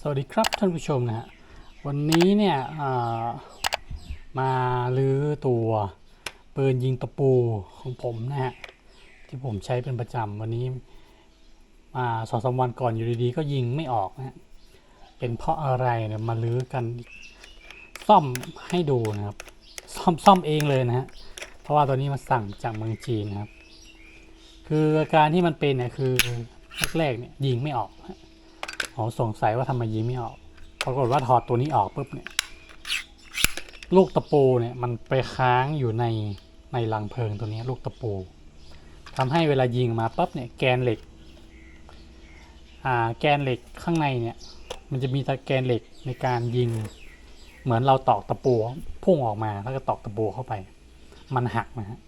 สวัสดีครับท่านผู้ชมนะฮะวันนี้เนี่ยมาลื้อตัวปืนยิงตะปูของผมนะฮะที่ผมใช้เป็นประจำวันนี้มาสองสามวันก่อนอยู่ดีๆก็ยิงไม่ออกนะฮะเป็นเพราะอะไรเนี่ยมาลื้อกันซ่อมให้ดูนะครับซ่อมซ่อมเองเลยนะฮะเพราะว่าตัวนี้มาสั่งจากเมืองจีนนะครับ คืออาการที่มันเป็นเนี่ยคือแรกๆเนี่ยยิงไม่ออกนะ ผมสงสัยว่าทำไมยิงไม่ออกปรากฏว่าถอดตัวนี้ออกปุ๊บเนี่ย ลูกตะปูเนี่ยมันไปค้างอยู่ในในรังเพลิงตัวนี้ลูกตะปูทำให้เวลายิงมาปั๊บเนี่ยแกนเหล็ก อ่าแกนเหล็กข้างในเนี่ย มันจะมีตะแกนเหล็กในการยิง เหมือนเราตอกตะปูพุ่งออกมาแล้วก็ตอกตะปูเข้าไป มันหักนะฮะ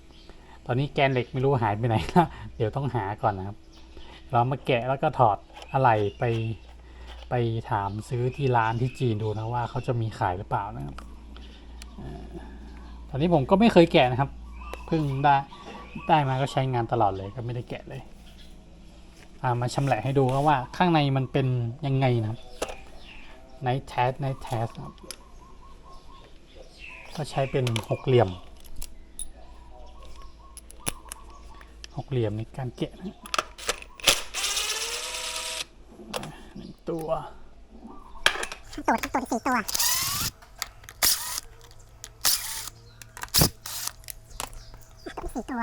ตอนนี้แกนเหล็กไม่รู้หายไปไหนละเดี๋ยวต้องหาก่อนนะครับ เรามาแกะแล้วก็ถอดอะไรไป ไปถามซื้อที่ร้านที่จีนดูนะว่าเขาจะมีขายหรือเปล่านะครับตอนนี้ผมก็ไม่เคยแกะนะครับ เพิ่งได้ได้มาก็ใช้งานตลอดเลยก็ไม่ได้แกะเลยอามาชำแหละให้ดูครับว่าข้างในมันเป็นยังไงนะครับในแทสในแทสครับก็ใช้เป็นหกเหลี่ยมหกเหลี่ยมในการแกะนะหนึ่ง ตัว ทั้งตัวทั้งตัวที่สี่ตัวตัวที่สี่ตัว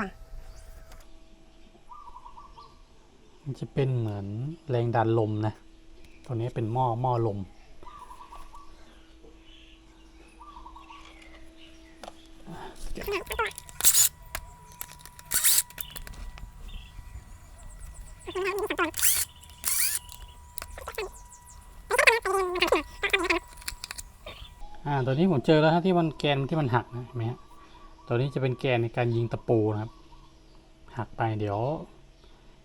มันจะเป็นเหมือนแรงดันลมนะ ตัวนี้เป็นหม้อหม้อลม อ่าตัวนี้ผมเจอแล้วฮะที่มันแกนที่มันหักนะเห็นไหมฮะตัวนี้จะเป็นแกนในการยิงตะปูนะครับ หักไปเดี๋ยว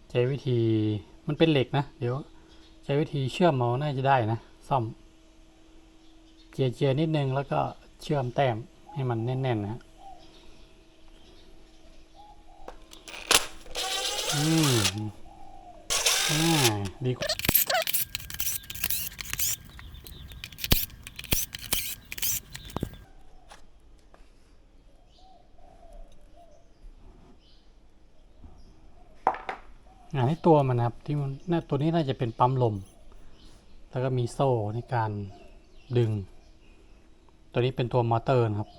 ใช้วิธีมันเป็นเหล็กนะ เดี๋ยวใช้วิธีเชื่อมเอาน่าจะได้นะ ซ่อมเจียเจียนิดนึงแล้วก็เชื่อมแต้มให้มันแน่นๆนะฮะอืมอ่าดีกว่า อ่าให้ตัวมันนะครับที่มันน่าตัวนี้น่าจะเป็นปั๊มลม แล้วก็มีโซ่ในการดึง ตัวนี้เป็นตัวมอเตอร์นะครับ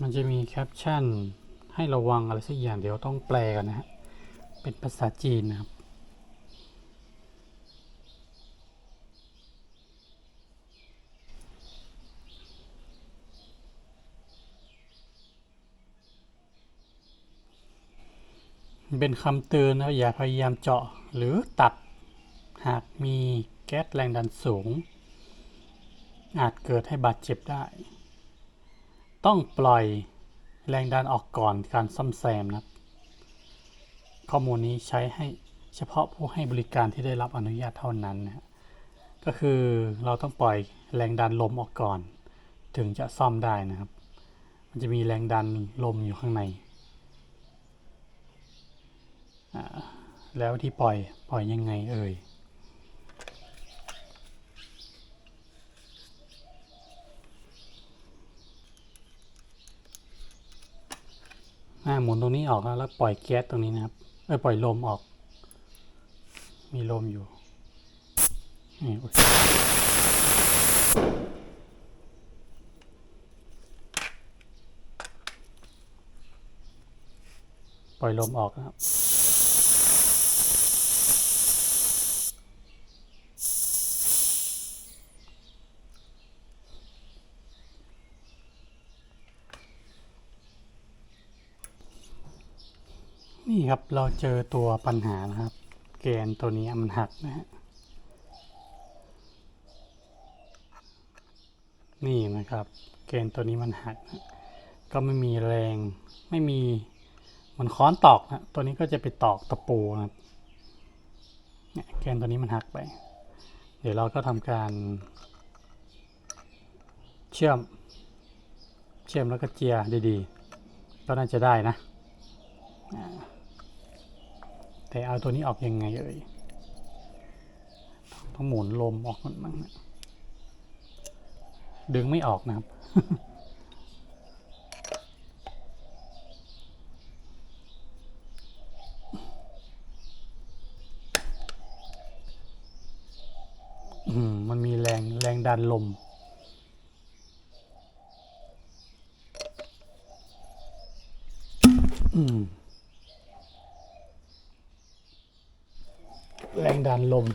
มันจะมีแคปชั่นให้ระวังอะไรสักอย่างเดี๋ยวต้องแปลกันนะฮะเป็นภาษาจีนนะครับ เป็นคำเตือนนะอย่าพยายามเจาะหรือตัดหากมีแก๊สแรงดันสูง อาจเกิดให้บาดเจ็บได้ ต้องปล่อยแรงดันออกก่อนการซ่อมแซมนะข้อมูลนี้ใช้ให้เฉพาะผู้ให้บริการที่ได้รับอนุญาตเท่านั้นนะก็คือเราต้องปล่อยแรงดันลมออกก่อน ถึงจะซ่อมได้นะครับ มันจะมีแรงดันลมอยู่ข้างใน แล้วที่ปล่อยปล่อยยังไงเอ่ยหมุนตรงนี้ออกแล้วแล้วปล่อยแก๊สตรงนี้นะครับเออปล่อยลมออก มีลมอยู่นี่อุ๊ยปล่อยลมออกนะครับ นี่ ครับเราเจอตัวปัญหานะครับ แกนตัวนี้มันหักนะฮะนี่นะครับ แกนตัวนี้มันหักนะก็ไม่มีแรงไม่มีเหมันค้อนตอกนะตัวนี้ก็จะไปตอกตะปูนะครับเนี่ยแกนตัวนี้มันหักไป เดี๋ยวเราก็ทำการเชื่อม เชื่อมแล้วก็เจียดีๆ ก็น่าจะได้นะ แต่เอาตัวนี้ออกยังไงเอ่ยต้องหมุนลมออกมันมั้งนะดึงไม่ออกนะครับอืมมันมีแรงแรงดันลมอืม แรงดันลม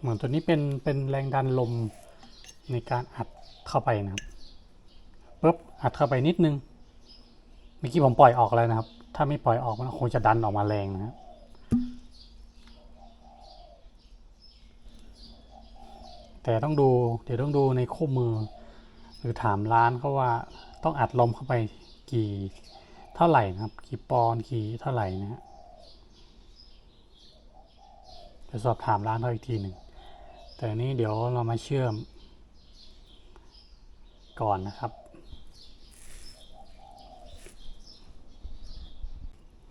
เหมือนตัวนี้เป็นเป็นแรงดันลมในการอัดเข้าไปนะครับปุ๊บอัดเข้าไปนิดนึงเมื่อกี้ผมปล่อยออกแล้วนะครับ ถ้าไม่ปล่อยออกมันคงจะดันออกมาแรงนะครับแต่ต้องดูเดี๋ยวต้องดูในคู่มือ หรือถามร้านเขาว่าต้องอัดลมเข้าไปกี่เท่าไหร่นะครับ กี่ปอนกี่เท่าไหร่นะฮะจะสอบถามร้านเขาอีกทีหนึ่งแต่นนี้เดี๋ยวเรามาเชื่อมก่อนนะครับ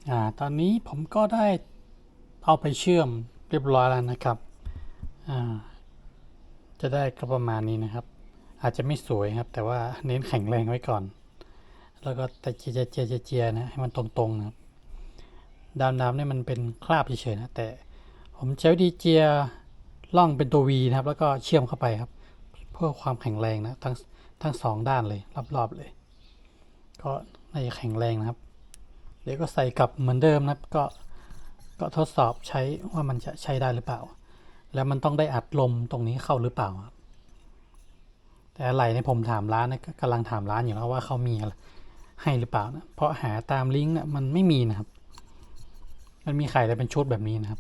อ่าตอนนี้ผมก็ได้เอาไปเชื่อมเรียบร้อยแล้วนะครับอ่าจะได้ก็ประมาณนี้นะครับ อาจจะไม่สวยครับ แต่ว่าเน้นแข็งแรงไว้ก่อน แล้วก็แต่เจียเจียเจียเจียนะให้มันตรงๆนะครับดำๆเนี่ยมันเป็นคราบเฉยๆนะแต่ผมใช้วิธีเจียล่องเป็นตัว V นะครับ แล้วก็เชื่อมเข้าไปครับ เพื่อความแข็งแรงนะทั้งทั้งสองด้านเลยรอบๆเลย ก็น่าจะแข็งแรงนะครับ ดี๋ยวก็ใส่กลับเหมือนเดิมนะครับ ก็ก็ทดสอบใช้ว่ามันจะใช้ได้หรือเปล่า แล้วมันต้องได้อัดลมตรงนี้เข้าหรือเปล่าครับแต่อะไรเนี่ยผมถามร้านนะก็กำลังถามร้านอยู่แล้วว่าเขามีให้หรือเปล่านะเพราะหาตามลิงก์นะมันไม่มีนะครับ มันมีขายแต่เป็นชุดแบบนี้นะครับ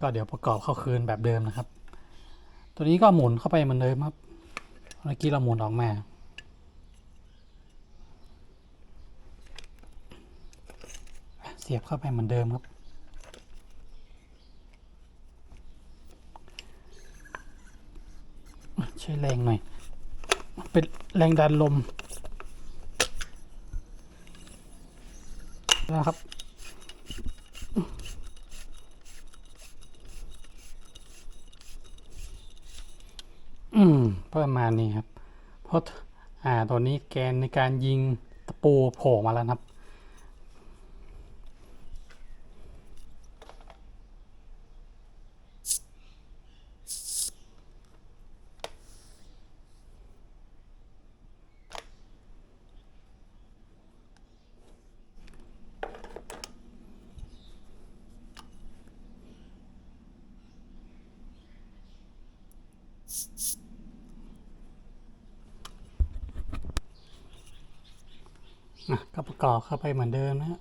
ก็เดี๋ยวประกอบเข้าคืนแบบเดิมนะครับ ตัวนี้ก็หมุนเข้าไปเหมือนเดิมครับเมื่อกี้เราหมุนออกมา สียบเข้าไปเหมือนเดิมครับ ใช้แรงหน่อย เป็นแรงดันลมนะครับอืมประมาณนี้ครับ เพราะอ่าตัวนี้แกนในการยิงตะปูโผล่มาแล้วครับ อะ ก็ประกอบเข้าไปเหมือนเดิมนะฮะ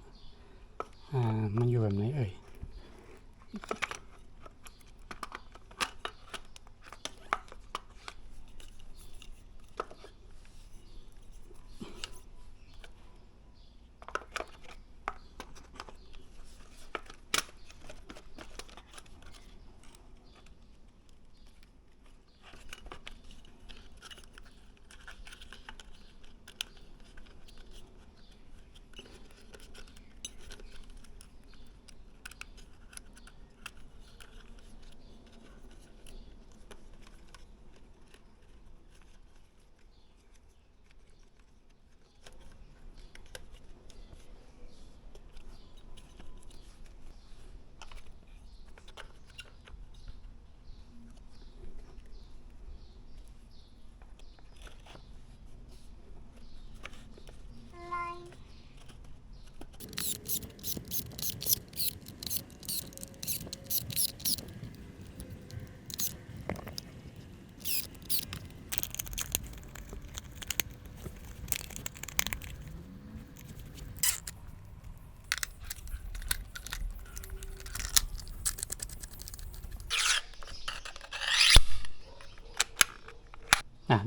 อ่า มันอยู่แบบไหนเอ่ย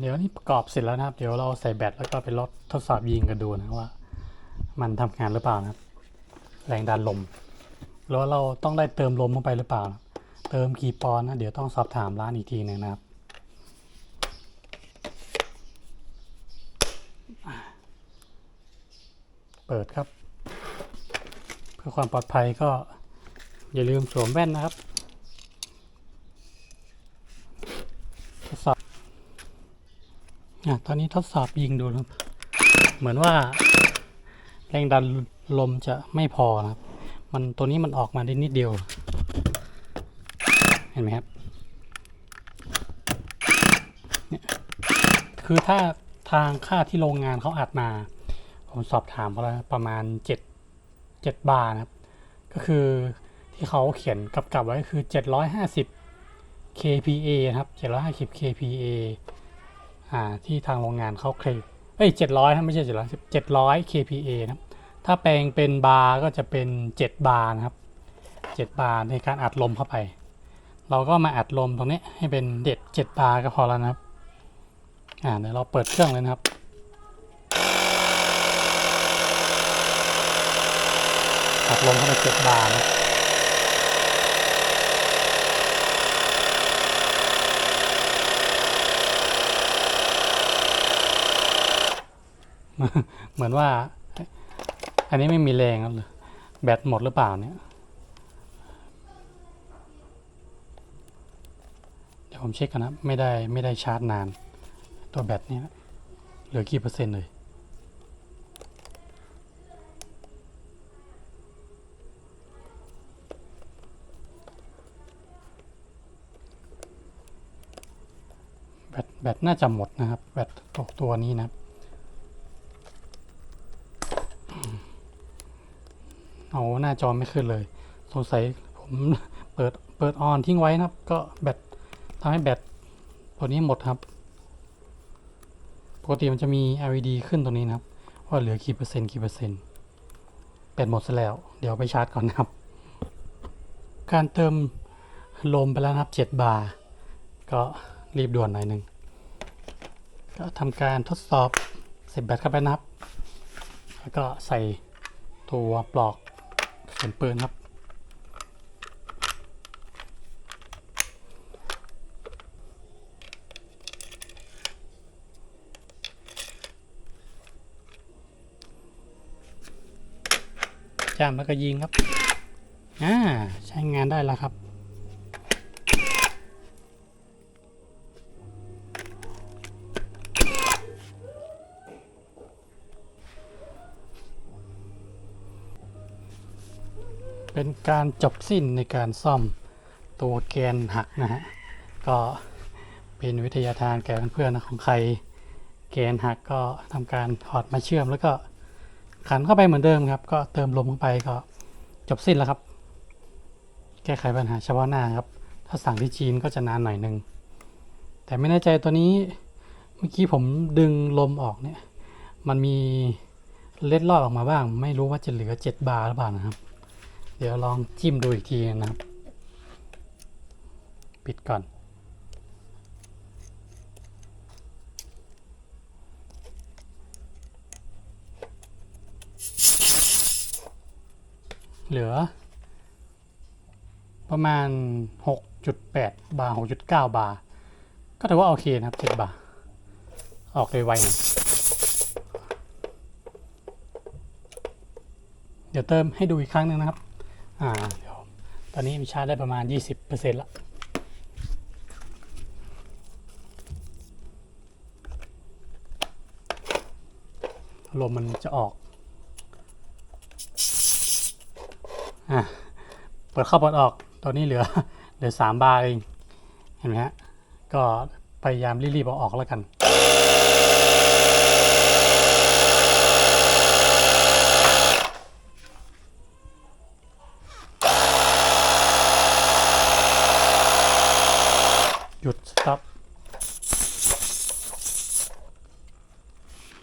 เดี๋ยวนี้ประกอบเสร็จแล้วนะครับ เดี๋ยวเราใส่แบตแล้วก็ไปลดทดสอบยิงกันดูนะว่า มันทำงานหรือเปล่านะครับ แรงดันลมหรือว่าเราต้องได้เติมลมเข้าไปหรือเปล่า เติมกี่ปอนด์นะ เดี๋ยวต้องสอบถามร้านอีกทีหนึ่งนะครับเปิดครับ เพื่อความปลอดภัยก็อย่าลืมสวมแว่นนะครับทดสอบ อะตอนนี้ทดสอบยิงดูนะครับ เหมือนว่า แรงดันลมจะไม่พอนะครับ มันตัวนี้มันออกมาได้นิดเดียว เห็นไหมครับเนี่ยคือถ้าทางค่าที่โรงงานเขาอัดมา ผมสอบถามเขาแล้วประมาณเจ็ดเจ็ดบาร์นะครับ ก็คือที่เขาเขียนกำกับไว้คือเจ็ดร้อยห้าสิบ kPa นะครับเจ็ดร้อยห้าสิบ kPa ที่ทางโรงงานเขาเคลมเอ้ยเจ็ดร้อยไม่ใช่เจ็ดร้อยเจ็ดร้อย kPa นะถ้าแปลงเป็นบาร์ก็จะเป็นเจ็ดบาร์นะครับเจ็ดบาร์ในการอัดลมเข้าไป เราก็มาอัดลมตรงนี้ให้เป็นเด็ดเจ็ดบาร์ก็พอแล้วนะครับอ่าเดี๋ยวเราเปิดเครื่องเลยนะครับอัดลมเข้าไปเจ็ดบาร์นะ เหมือนว่า อันนี้ไม่มีแรงแล้วเลยแบตหมดหรือเปล่าเนี่ยเดี๋ยวผมเช็คกันนะ ไม่ได้ไม่ได้ชาร์จนาน ตัวแบตเนี่ยเหลือกี่เปอร์เซ็นต์เลยแบตแบตน่าจะหมดนะครับ แบตตัวตัวนี้นะครับ เอาหน้าจอไม่ขึ้นเลย สงสัยผมเปิดเปิดออนทิ้งไว้นะครับ ก็แบตทำให้แบตตัวนี้หมดครับ ปกติมันจะมี LED ขึ้นตรงนี้นะครับ ว่าเหลือกี่เปอร์เซ็นต์กี่เปอร์เซ็นต์แบตหมดซะแล้ว เดี๋ยวไปชาร์จก่อนนะครับ การเติมลมไปแล้วครับ 7 บาร์ ก็รีบด่วนหน่อยหนึ่งก็ทำการทดสอบเสียบแบตเข้าไปนะครับ แล้วก็ใส่ตัวปลอก กระสุนปืนครับ จ้ามแล้วก็ยิงครับ อ่า ใช้งานได้แล้วครับ เป็นการจบสิ้นในการซ่อมตัวแกนหักนะฮะ ก็เป็นวิทยาทานแก่เพื่อนๆนะของใครแกนหักก็ทำการถอดมาเชื่อมแล้วก็ขันเข้าไปเหมือนเดิมครับ ก็เติมลมเข้าไปก็จบสิ้นแล้วครับ แก้ไขปัญหาเฉพาะหน้าครับ ถ้าสั่งที่จีนก็จะนานหน่อยนึง แต่ไม่แน่ใจตัวนี้เมื่อกี้ผมดึงลมออกเนี่ย มันมีเล็ดลอดออกมาบ้าง ไม่รู้ว่าจะเหลือ 7 บาร์หรือเปล่านะครับ เดี๋ยวลองจิ้มดูอีกทีนะครับ ปิดก่อน เหลือ ประมาณ 6.8 บาร์ 6.9 บาร์ ก็ถือว่าโอเคนะครับ 7 บาร์ ออกโดยไวหน่อยเดี๋ยวเติมให้ดูอีกครั้งหนึ่งนะครับ อ่าเดี๋ยวตอนนี้มีชาร์จได้ประมาณ 20%ละลมมันจะออก อะ เปิดเข้าเปิดออก ตอนนี้เหลือ เหลือ3บาร์เอง เห็นไหมฮะ ก็พยายามรีบๆเอาออกแล้วกัน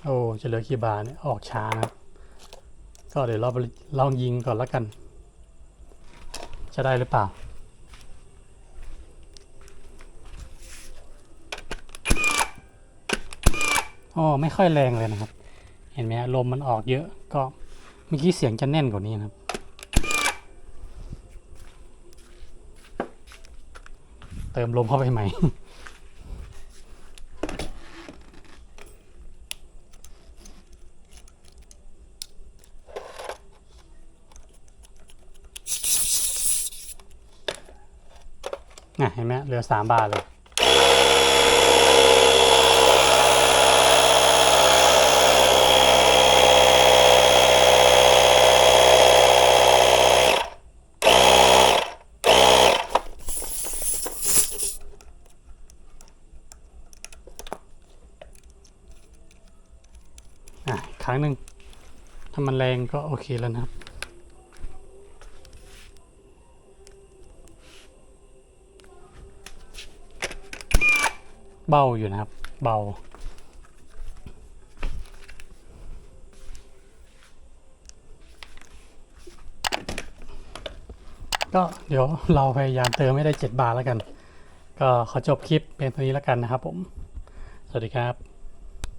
โอ้จะเหลือกี่บาร์เนี่ยออกช้านะก็เดี๋ยวเราไปลองยิงก่อนล้วกัน จะได้หรือเปล่า อ๋อ ไม่ค่อยแรงเลยนะครับ เห็นไหมฮะลมมันออกเยอะ ก็เมื่อกี้เสียงจะแน่นกว่านี้นะครับเติมลมเข้าไปใหม่ น่ะเห็นไหมเหลือสามบาทเลยครั้งหนึ่งถ้ามันแรงก็โอเคแล้วนะครับ เบาอยู่นะครับ เบา ก็เดี๋ยวเราพยายามเติมไม่ได้ 7 บาทแล้วกัน ก็ขอจบคลิปเป็นตัวนี้แล้วกันนะครับผม สวัสดีครับ